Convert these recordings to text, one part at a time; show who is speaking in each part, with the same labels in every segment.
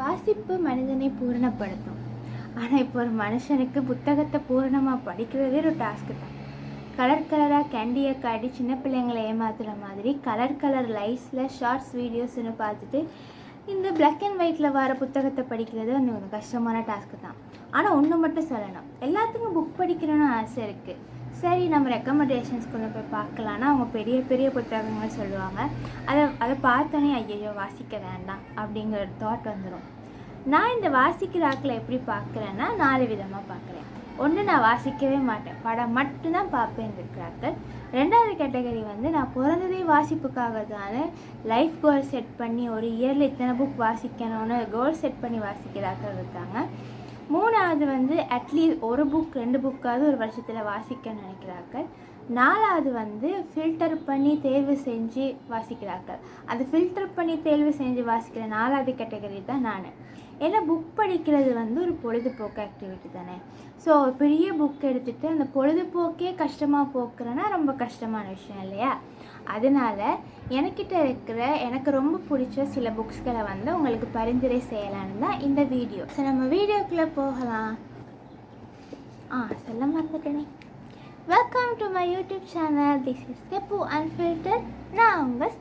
Speaker 1: வாசிப்பு மனிதனை பூரணப்படுத்தும். ஆனால் இப்போ ஒரு மனுஷனுக்கு புத்தகத்தை பூரணமாக படிக்கிறதே ஒரு டாஸ்க்கு தான். கலர் கலராக கேண்டியை காட்டி சின்ன பிள்ளைங்களை ஏமாத்துகிற மாதிரி கலர் கலர் லைட்ஸில் ஷார்ட்ஸ் வீடியோஸ்னு பார்த்துட்டு இந்த பிளாக் அண்ட் ஒயிட்டில் வர புத்தகத்தை படிக்கிறது வந்து ஒரு கஷ்டமான டாஸ்க்கு தான். ஆனால் ஒன்று மட்டும் சொல்லணும். எல்லாத்துக்கும் புக் படிக்கணும்னு ஆசை இருக்குது சரி நம்ம ரெக்கமெண்டேஷன்ஸ்குள்ளே போய் பார்க்கலான்னா அவங்க பெரிய பெரிய புத்தகங்கள் சொல்லுவாங்க. அதை அதை பார்த்தோன்னே ஐயோ வாசிக்க வேண்டாம் அப்படிங்கிற தாட் வந்துடும் நான் இந்த வாசிக்கிற ஆக்களை எப்படி பார்க்குறேன்னா நாலு விதமாக பார்க்குறேன். ஒன்று நான் வாசிக்கவே மாட்டேன். படம் மட்டும்தான் பார்ப்பேன் இருக்கிறார்கள். ரெண்டாவது கேட்டகரி வந்து நான் பிறந்ததே வாசிப்புக்காக தான் லைஃப் கோல் செட் பண்ணி ஒரு இயரில் இத்தனை புக் வாசிக்கணும்னு கோல் செட் பண்ணி வாசிக்கிறார்கள் இருக்காங்க. மூணாவது வந்து அட்லீஸ்ட் ஒரு புக் ரெண்டு புக்காவது ஒரு வருஷத்தில் வாசிக்கணும்னு நினைக்கிறார்கள். நாலாவது வந்து ஃபில்டர் பண்ணி தேர்வு செஞ்சு வாசிக்கிறார்கள். அது ஃபில்டர் பண்ணி தேர்வு செஞ்சு வாசிக்கிற நாலாவது கேட்டகரி தான் நான். ஏன்னா புக் படிக்கிறது வந்து ஒரு பொழுதுபோக்கு ஆக்டிவிட்டி தானே. ஸோ பெரிய புக் எடுத்துகிட்டு அந்த பொழுதுபோக்கே கஷ்டமாக போக்குறேன்னா ரொம்ப கஷ்டமான விஷயம் இல்லையா? அதனால எனக்கிட்ட இருக்கிற எனக்கு ரொம்ப பிடிச்ச சில புக்ஸ்களை வந்து உங்களுக்கு பரிந்துரை செய்யலான்னு தான் இந்த வீடியோ ஸோ நம்ம வீடியோக்குள்ளே போகலாம். ஆ சொல்ல மறந்துட்டேனே. Welcome to my YouTube channel this is Theppu unfilter நான் உங்கள்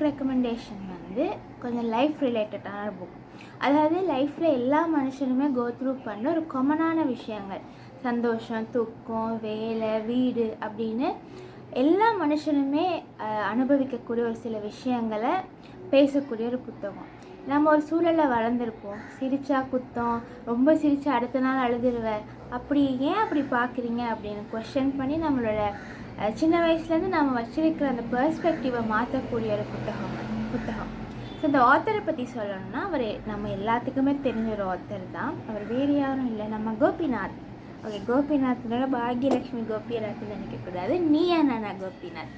Speaker 1: புக் ரெக்கமெண்டேஷன் வந்து கொஞ்சம் லைஃப் ரிலேட்டடான புக் அதாவது லைஃப்பில் எல்லா மனுஷனுமே கோ த்ரூ பண்ண ஒரு காமனான விஷயங்கள். சந்தோஷம் துக்கம் வேலை வீடு அப்படின்னு எல்லா மனுஷனுமே அனுபவிக்கக்கூடிய ஒரு சில விஷயங்களை பேசக்கூடிய ஒரு புத்தகம். நம்ம ஒரு சூழலில் வளர்ந்துருப்போம். சிரிச்சா குத்தம் ரொம்ப சிரிச்சா அடுத்த நாள் அழுதுருவேன் அப்படி ஏன் அப்படி பார்க்குறீங்க அப்படின்னு கொஷன் பண்ணி நம்மளோட சின்ன வயசுலேருந்து நம்ம வச்சிருக்கிற அந்த பெர்ஸ்பெக்டிவை மாற்றக்கூடிய ஒரு புத்தகம் புத்தகம். ஸோ இந்த ஆத்தரை பற்றி சொல்லணும்னா அவர் நம்ம எல்லாத்துக்குமே தெரிஞ்ச ஒரு ஆத்தர் தான். அவர் வேறு யாரும் இல்லை. நம்ம கோபிநாத். ஓகே கோபிநாத்னோட பாக்யலட்சுமி கோபிநாத்னு நினைக்கக்கூடாது நீயா நானா கோபிநாத்?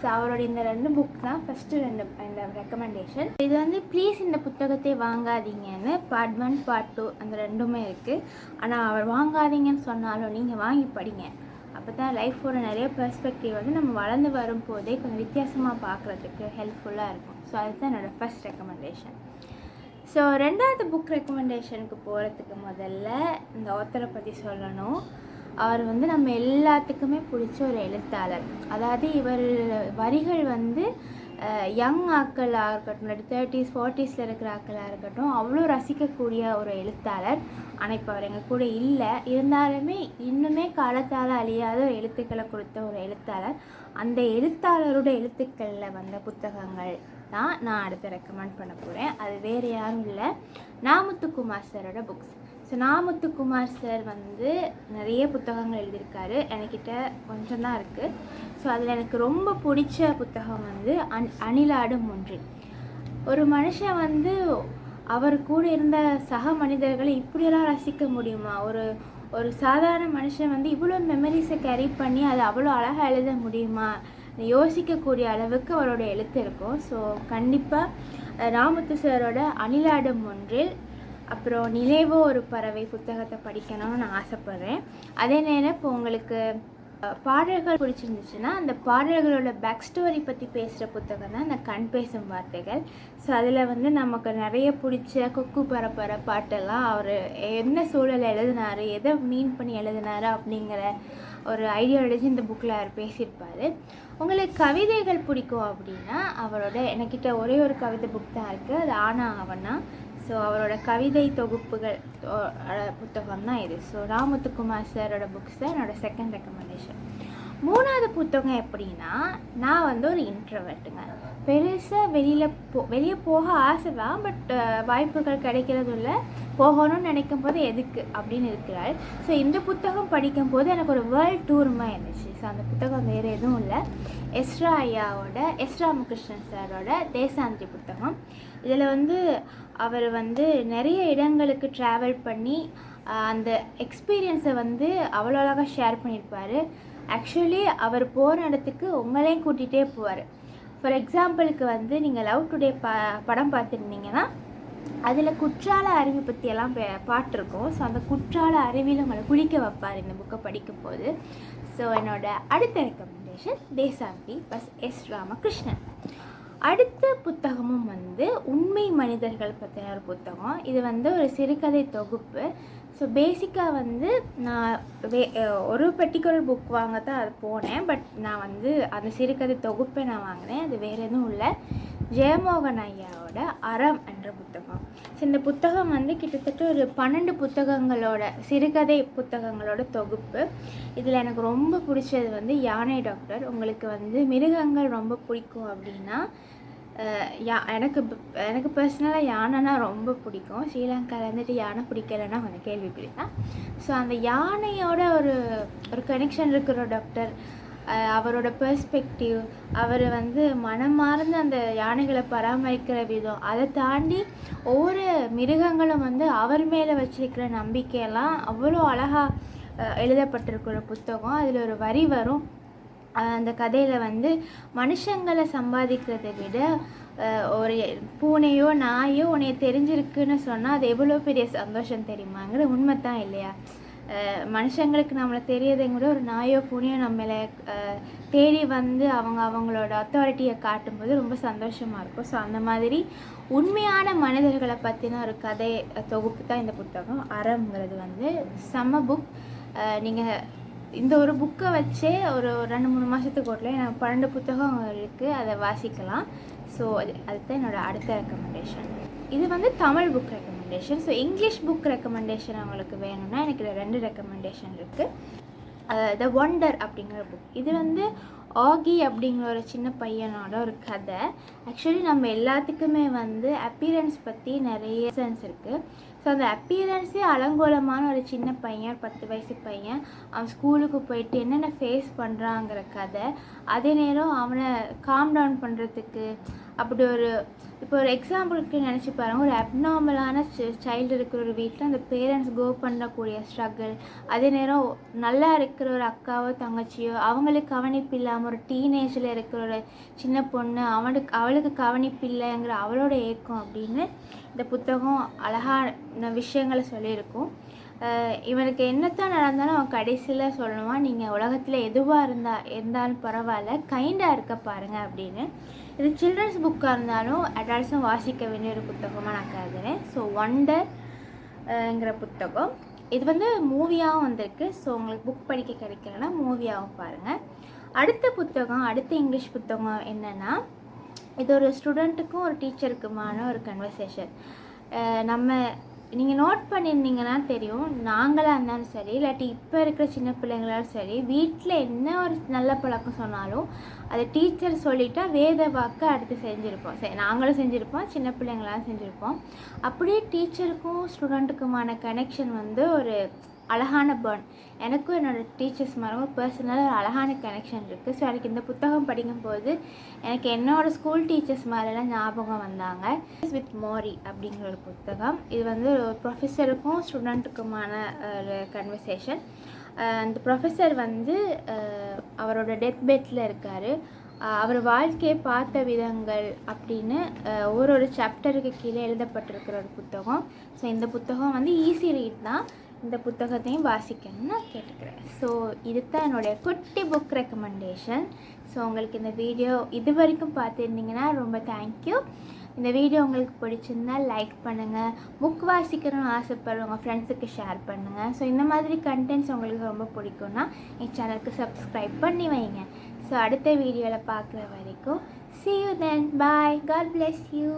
Speaker 1: ஸோ அவரோட இந்த ரெண்டு புக் தான் ஃபஸ்ட்டு ரெண்டு இந்த ரெக்கமெண்டேஷன் இது வந்து ப்ளீஸ் இந்த புத்தகத்தை வாங்காதீங்கன்னு பார்ட் ஒன் பார்ட் டூ அந்த ரெண்டுமே இருக்குது ஆனால் அவர் வாங்காதீங்கன்னு சொன்னாலும் நீங்கள் வாங்கி படிங்க. அப்போ தான் லைஃபோட நிறைய பெர்ஸ்பெக்டிவ் வந்து நம்ம வளர்ந்து வரும்போதே கொஞ்சம் வித்தியாசமாக பார்க்குறதுக்கு ஹெல்ப்ஃபுல்லாக இருக்கும். ஸோ அதுதான் என்னோடய ஃபஸ்ட் ரெக்கமெண்டேஷன் ஸோ ரெண்டாவது புக் ரெக்கமெண்டேஷனுக்கு போகிறதுக்கு முதல்ல இந்த ஆத்தரை பற்றி சொல்லணும். அவர் வந்து நம்ம எல்லாத்துக்குமே பிடிச்ச ஒரு எழுத்தாளர். அதாவது இவர் வரிகள் வந்து யங் ஆக்களாக இருக்கட்டும் இல்லாட்டி தேர்ட்டிஸ் ஃபார்ட்டிஸில் இருக்கிற ஆக்களாக இருக்கட்டும் அவ்வளோ ரசிக்கக்கூடிய ஒரு எழுத்தாளர். ஆனால் இப்போ அவர் எங்கள் கூட இல்லை. இருந்தாலுமே இன்னுமே காலத்தால் அழியாத ஒரு எழுத்துக்களை கொடுத்த ஒரு எழுத்தாளர். அந்த எழுத்தாளரோட எழுத்துக்களில் வந்த புத்தகங்கள் தான் நான் அடுத்து ரெக்கமெண்ட் பண்ண போகிறேன் அது வேறு யாரும் இல்லை. நாமுத்துக்குமார் சாரோட புக்ஸ் ஸோ நாமுத்துக்குமார் சார் வந்து நிறைய புத்தகங்கள் எழுதியிருக்காரு. என்கிட்ட கொஞ்சம் தான் இருக்குது ஸோ அதில் எனக்கு ரொம்ப பிடிச்ச புத்தகம் வந்து அன் அணிலாடும் ஒன்றில் ஒரு மனுஷன் வந்து அவர் கூட இருந்த சக மனிதர்களை இப்படியெல்லாம் ரசிக்க முடியுமா? ஒரு ஒரு சாதாரண மனுஷன் வந்து இவ்வளோ மெமரிஸை கேரி பண்ணி அதை அவ்வளோ அழகாக எழுத முடியுமா? யோசிக்கக்கூடிய அளவுக்கு அவரோட எழுத்து இருக்கும். ஸோ கண்டிப்பாக ராமுத்து சாரோட அணிலாடும் ஒன்றில் அப்புறம் நினைவோ ஒரு பறவை புத்தகத்தை படிக்கணும்னு நான் ஆசைப்பட்றேன். அதே நேரம் இப்போ உங்களுக்கு பாடல்கள் பிடிச்சிருந்துச்சுன்னா அந்த பாடல்களோட பேக் ஸ்டோரி பற்றி பேசுகிற புத்தகம் தான் அந்த கண் பேசும் வார்த்தைகள். ஸோ அதில் வந்து நமக்கு நிறைய பிடிச்ச கொக்கு பரப்பர பாட்டெல்லாம் அவர் என்ன சூழலை எழுதினாரு எதை மீன் பண்ணி எழுதினாரு அப்படிங்கிற ஒரு ஐடியாலஜி இந்த புக்கில் அவர் பேசியிருப்பார். உங்களுக்கு கவிதைகள் பிடிக்கும் அப்படின்னா அவரோட எனக்கிட்ட ஒரே ஒரு கவிதை புக் தான் இருக்குது அது ஆனா அவனா ஸோ அவரோட கவிதை தொகுப்புகள் புத்தகம் தான் இது. ஸோ ராமுத்துக்குமார் சாரோட புக்ஸ் தான் என்னோடய செகண்ட் ரெக்கமெண்டேஷன் மூணாவது புத்தகம் எப்படின்னா நான் வந்து ஒரு இன்ட்ரவர்ட்டுங்க பெருசாக வெளியில் போ வெளியே போக ஆசை தான் பட் வாய்ப்புகள் கிடைக்கிறது இல்லை. போகணும்னு நினைக்கும் போது எதுக்கு அப்படின்னு இருக்கிறாள். ஸோ இந்த புத்தகம் படிக்கும்போது எனக்கு ஒரு வேர்ல்ட் டூருமாக இருந்துச்சு. ஸோ அந்த புத்தகம் வேறு எதுவும் இல்லை. எஸ்ரா ஐயாவோட எஸ் ராமகிருஷ்ணன் சாரோட தேசாந்திரி புத்தகம். இதில் வந்து அவர் வந்து நிறைய இடங்களுக்கு ட்ராவல் பண்ணி அந்த எக்ஸ்பீரியன்ஸை வந்து அவ்வளோ அழகாக ஷேர் பண்ணியிருப்பார். ஆக்சுவலி அவர் போகிற இடத்துக்கு உங்களையும் கூட்டிகிட்டே போவார். ஃபார் எக்ஸாம்பிளுக்கு வந்து நீங்கள் லவ் டுடே ப படம் பார்த்துருந்தீங்கன்னா அதில் குற்றால அருவி பற்றியெல்லாம் பாட்டிருக்கோம். ஸோ அந்த குற்றால அருவியில் உங்களை குளிக்க வைப்பார் இந்த புக்கை படிக்கும்போது. ஸோ என்னோட அடுத்த ரெக்கமெண்டேஷன் தேசாம்பி பஸ் எஸ் ராமகிருஷ்ணன். அடுத்த புத்தகமும் வந்து உண்மை மனிதர்கள் பற்றின ஒரு புத்தகம். இது வந்து ஒரு சிறுகதை தொகுப்பு. ஸோ பேசிக்காக வந்து நான் வே ஒரு பர்டிகுலர் புக் வாங்க தான் அது போனேன். பட் நான் வந்து அந்த சிறுகதை தொகுப்பை நான் வாங்கினேன். அது வேறு எதுவும் இல்லை. ஜெயமோகன் ஐயாவோட அறம் என்ற புத்தகம். ஸோ இந்த புத்தகம் வந்து கிட்டத்தட்ட ஒரு பன்னெண்டு புத்தகங்களோட சிறுகதை புத்தகங்களோட தொகுப்பு. இதில் எனக்கு ரொம்ப பிடிச்சது வந்து யானை டாக்டர். உங்களுக்கு வந்து மிருகங்கள் ரொம்ப பிடிக்கும் அப்படின்னா யா எனக்கு எனக்கு பர்சனலாக யானைனா ரொம்ப பிடிக்கும். ஸ்ரீலங்காவில் இருந்துட்டு யானை பிடிக்கலைன்னா கொஞ்சம் கேள்விக்குறி தான் ஸோ அந்த யானையோட ஒரு ஒரு கனெக்ஷன் இருக்கிற டாக்டர் அவரோட பெர்ஸ்பெக்டிவ் அவர் வந்து மனமார்ந்த அந்த யானைகளை பராமரிக்கிற விதம் அதை தாண்டி ஒவ்வொரு மிருகங்களும் வந்து அவர் மேலே வச்சிருக்கிற நம்பிக்கையெல்லாம் அவ்வளோ அழகாக எழுதப்பட்டிருக்கிற புத்தகம். அதில் ஒரு வரி வரும். அந்த கதையில் வந்து மனுஷங்களை சம்பாதிக்கிறதை விட ஒரு பூனையோ நாயோ உன்னைய தெரிஞ்சிருக்குன்னு சொன்னால் அது எவ்வளோ பெரிய சந்தோஷம் தெரியுமாங்கிற உண்மை தான் இல்லையா? மனுஷங்களுக்கு நம்மளை தெரியறதையும் கூட ஒரு நாயோ புனியோ நம்மளை தேடி வந்து அவங்க அவங்களோட அத்தாரிட்டியை காட்டும்போது ரொம்ப சந்தோஷமாக இருக்கும். ஸோ அந்த மாதிரி உண்மையான மனிதர்களை பற்றின ஒரு கதை தொகுப்பு தான் இந்த புத்தகம். அறம்ங்கிறது வந்து செம்ம புக் நீங்கள் இந்த ஒரு புக்கை வச்சே ஒரு ரெண்டு மூணு மாதத்துக்கு ஓட்டல எனக்கு பன்னெண்டு புத்தகம் இருக்குது அதை வாசிக்கலாம். ஸோ அது அதுதான் என்னோடய அடுத்த ரெக்கமெண்டேஷன் இது வந்து Tamil book recommendation so English book recommendation அவங்களுக்கு வேணும்னா எனக்கு இதில் ரெண்டு ரெக்கமெண்டேஷன் இருக்குது த ஒண்டர் அப்படிங்கிற புக் இது வந்து ஆகி அப்படிங்கிற ஒரு சின்ன பையனோட ஒரு கதை. ஆக்சுவலி நம்ம எல்லாத்துக்குமே வந்து அப்பியரன்ஸ் பற்றி நிறைய சென்ஸ் இருக்குது ஸோ அந்த அப்பியரன்ஸே அலங்கோலமான ஒரு சின்ன பையன் பத்து வயசு பையன் அவன் ஸ்கூலுக்கு போயிட்டு என்னென்ன ஃபேஸ் பண்ணுறாங்கிற கதை. அதே நேரம் அவனை காம் டவுன் பண்ணுறதுக்கு அப்படி ஒரு இப்போ ஒரு எக்ஸாம்பிளுக்கு நினச்சி பாருங்க. ஒரு அப்நார்மலான சைல்டு இருக்கிற ஒரு வீட்டில் அந்த பேரண்ட்ஸ் கோ பண்ணக்கூடிய ஸ்ட்ரகிள் அதே நேரம் நல்லா இருக்கிற ஒரு அக்காவோ தங்கச்சியோ அவங்களுக்கு கவனிப்பு இல்லாமல் ஒரு டீனேஜில் இருக்கிற ஒரு சின்ன பொண்ணு அவனுக்கு அவளுக்கு கவனிப்பு இல்லைங்கிற அவளோட ஏக்கம் அப்படின்னு இந்த புத்தகம் அழகான விஷயங்களை சொல்லியிருக்கும். இவனுக்கு என்னத்தான் நடந்தாலும் அவன் கடைசியில் சொல்லுவான் நீங்கள் உலகத்தில் எதுவாக இருந்தால் இருந்தாலும் பரவாயில்ல கைண்டாக இருக்க பாருங்கள் அப்படின்னு. இது சில்ட்ரன்ஸ் புக்காக இருந்தாலும் அடல்ட்ஸும் வாசிக்க வேண்டிய ஒரு புத்தகமாக நான் கருதுகிறேன் ஸோ ஒண்டர்ங்கிற புத்தகம். இது வந்து மூவியாகவும் வந்திருக்கு. ஸோ உங்களுக்கு புக் படிக்க கிடைக்கலன்னா மூவியாகவும் பாருங்கள் அடுத்த புத்தகம் அடுத்த இங்கிலீஷ் புத்தகம் என்னென்னா இது ஒரு ஸ்டூடெண்ட்டுக்கும் ஒரு டீச்சருக்குமான ஒரு கன்வர்சேஷன் நம்ம நீங்கள் நோட் பண்ணியிருந்தீங்கன்னா தெரியும் நாங்களாக இருந்தாலும் சரி இல்லாட்டி இப்போ இருக்கிற சின்ன பிள்ளைங்களாலும் சரி வீட்டில் என்ன ஒரு நல்ல பழக்கம் சொன்னாலும் அதை டீச்சர் சொல்லிட்டா வேத வாக்க அடுத்து செஞ்சுருப்போம். சரி நாங்களும் செஞ்சுருப்போம் சின்ன பிள்ளைங்களாம் செஞ்சுருப்போம். அப்படியே டீச்சருக்கும் ஸ்டூடெண்ட்டுக்குமான கனெக்ஷன் வந்து ஒரு அழகான பேர்ன் எனக்கும் என்னோடய டீச்சர்ஸ் மாதிரி பர்சனலாக ஒரு அழகான கனெக்ஷன் இருக்குது ஸோ எனக்கு இந்த புத்தகம் படிக்கும்போது எனக்கு என்னோட ஸ்கூல் டீச்சர்ஸ் மாதிரிலாம் ஞாபகம் வந்தாங்க. வித் மோரி அப்படிங்கிற ஒரு புத்தகம். இது வந்து ஒரு ப்ரொஃபஸருக்கும் ஸ்டூடெண்ட்டுக்குமான ஒரு கன்வர்சேஷன் அந்த ப்ரொஃபஸர் வந்து அவரோட டெத் பெட்டில் இருக்கார். அவர் வாழ்க்கையை பார்த்த விதங்கள் அப்படின்னு ஒரு ஒரு சாப்டருக்கு கீழே எழுதப்பட்டிருக்கிற ஒரு புத்தகம். ஸோ இந்த புத்தகம் வந்து ஈஸி ரீட் தான். இந்த புத்தகத்தையும் வாசிக்கணும்னு நான் கேட்டுக்கிறேன். ஸோ இதுதான் என்னுடைய குட்டி புக் ரெக்கமெண்டேஷன் ஸோ உங்களுக்கு இந்த வீடியோ இது வரைக்கும் பார்த்துருந்தீங்கன்னா ரொம்ப தேங்க்யூ இந்த வீடியோ உங்களுக்கு பிடிச்சிருந்தா லைக் பண்ணுங்கள் புக் வாசிக்கணும்னு ஆசைப்படுற உங்கள் ஃப்ரெண்ட்ஸுக்கு ஷேர் பண்ணுங்கள் ஸோ இந்த மாதிரி கண்டென்ட்ஸ் உங்களுக்கு ரொம்ப பிடிக்கும்னா என் சேனலுக்கு சப்ஸ்கிரைப் பண்ணி வைங்க. ஸோ அடுத்த வீடியோவில் பார்க்குற வரைக்கும் see you then bye God bless you